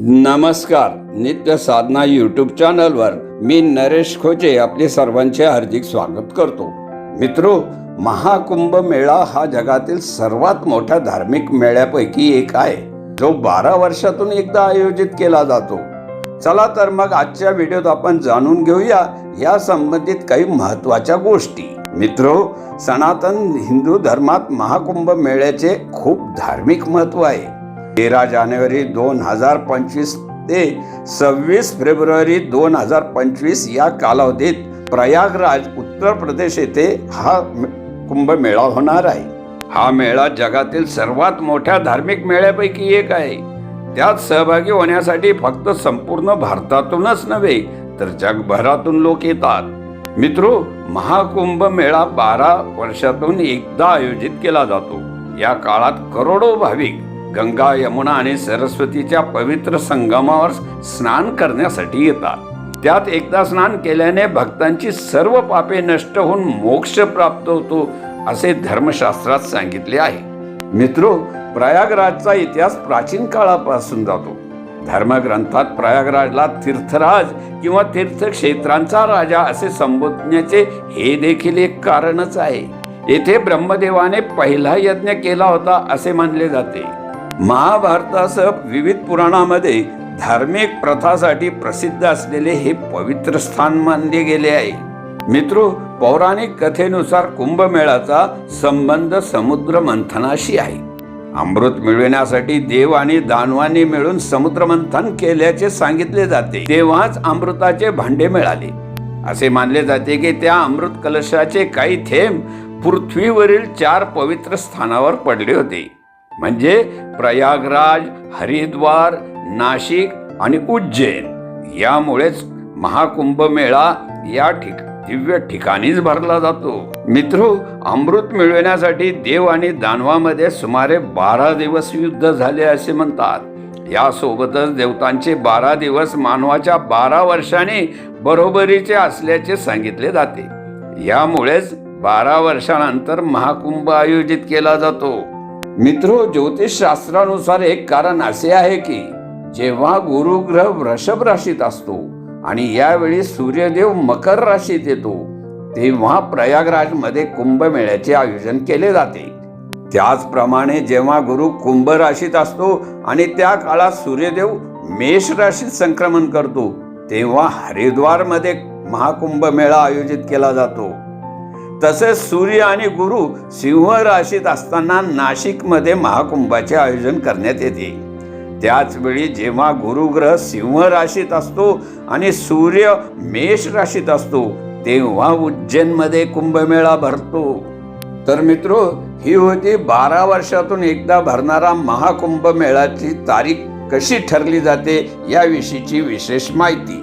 नमस्कार नित्य साधना यूट्यूब चॅनलवर मी नरेश खोचे आपले सर्वांचे हार्दिक स्वागत करतो. मित्रो महाकुंभ मेळा हा जगातील सर्वात मोठ्या धार्मिक मेळ्यापैकी एक आहे. जो बारा वर्षातून एकदा आयोजित केला जातो. चला तर मग आजच्या व्हिडिओत आपण जाणून घेऊया या संबंधित काही महत्त्वाच्या गोष्टी. मित्रो सनातन हिंदू धर्मात महाकुंभ मेळ्याचे खूप धार्मिक महत्त्व आहे. तेरा जानेवारी दोन हजार पंचवीस ते सव्वीस फेब्रुवारी दोन हजार पंचवीस या कालावधीत प्रयागराज उत्तर प्रदेश येथे हा कुंभमेळा होणार आहे. हा मेळा जगातील सर्वात मोठ्या धार्मिक मेळ्यापैकी एक आहे. त्यात सहभागी होण्यासाठी फक्त संपूर्ण भारतातूनच नव्हे तर जगभरातून लोक येतात. मित्रो महाकुंभ मेळा बारा वर्षातून एकदा आयोजित केला जातो. या काळात करोडो भाविक गंगा यमुना आणि सरस्वतीच्या पवित्र संगमावर स्नान करण्यासाठी येतात. त्यात एकदा स्नान केल्याने भक्तांची सर्व पापे नष्ट होऊन मोक्ष प्राप्त होतो असे धर्मशास्त्रात सांगितले आहे. मित्रो प्रयागराजचा इतिहास प्राचीन काळापासून जातो. धर्मग्रंथात प्रयागराजला तीर्थराज किंवा तीर्थक्षेत्रांचा राजा असे संबोधण्याचे हे देखील एक कारणच आहे. येथे ब्रह्मदेवाने पहिला यज्ञ केला होता असे मानले जाते. महाभारतासह विविध पुराणामध्ये धार्मिक प्रथासाठी प्रसिद्ध असलेले हे पवित्र स्थान मानले गेले आहे. मित्र पौराणिक कथेनुसार कुंभमेळाचा संबंध समुद्र मंथनाशी आहे. अमृत मिळविण्यासाठी देव आणि दानवांनी मिळून समुद्र मंथन केल्याचे सांगितले जाते. तेव्हाच अमृताचे भांडे मिळाले. असे मानले जाते की त्या अमृत कलशाचे काही थेंब पृथ्वीवरील चार पवित्र स्थानावर पडले होते. म्हणजे प्रयागराज हरिद्वार नाशिक आणि उज्जैन. यामुळेच महाकुंभ मेळा या ठिक दिव्य ठिकाणीच भरला जातो. मित्र अमृत मिळविण्यासाठी देव आणि दानवामध्ये सुमारे बारा दिवस युद्ध झाले असे म्हणतात. यासोबतच देवतांचे बारा दिवस मानवाच्या बारा वर्षाने बरोबरीचे असल्याचे सांगितले जाते. यामुळेच बारा वर्षानंतर महाकुंभ आयोजित केला जातो. मित्रो ज्योतिष शास्त्रानुसार एक कारण असे आहे की जेव्हा गुरुग्रह वृषभ राशीत असतो आणि यावेळी सूर्यदेव मकर राशीत येतो तेव्हा प्रयागराजमध्ये कुंभमेळ्याचे आयोजन केले जाते. त्याचप्रमाणे जेव्हा गुरु कुंभ राशीत असतो आणि त्या काळात सूर्यदेव मेष राशीत संक्रमण करतो तेव्हा हरिद्वारमध्ये महाकुंभ मेळा आयोजित केला जातो. तसेच सूर्य आणि गुरु सिंह राशीत असताना नाशिकमध्ये महाकुंभाचे आयोजन करण्यात येते. त्याचवेळी जेव्हा गुरुग्रह सिंह राशीत असतो आणि सूर्य मेष राशीत असतो तेव्हा उज्जैनमध्ये कुंभमेळा भरतो. तर मित्रो ही होती बारा वर्षातून एकदा भरणारा महाकुंभ मेळाची तारीख कशी ठरली जाते याविषयीची विशेष माहिती.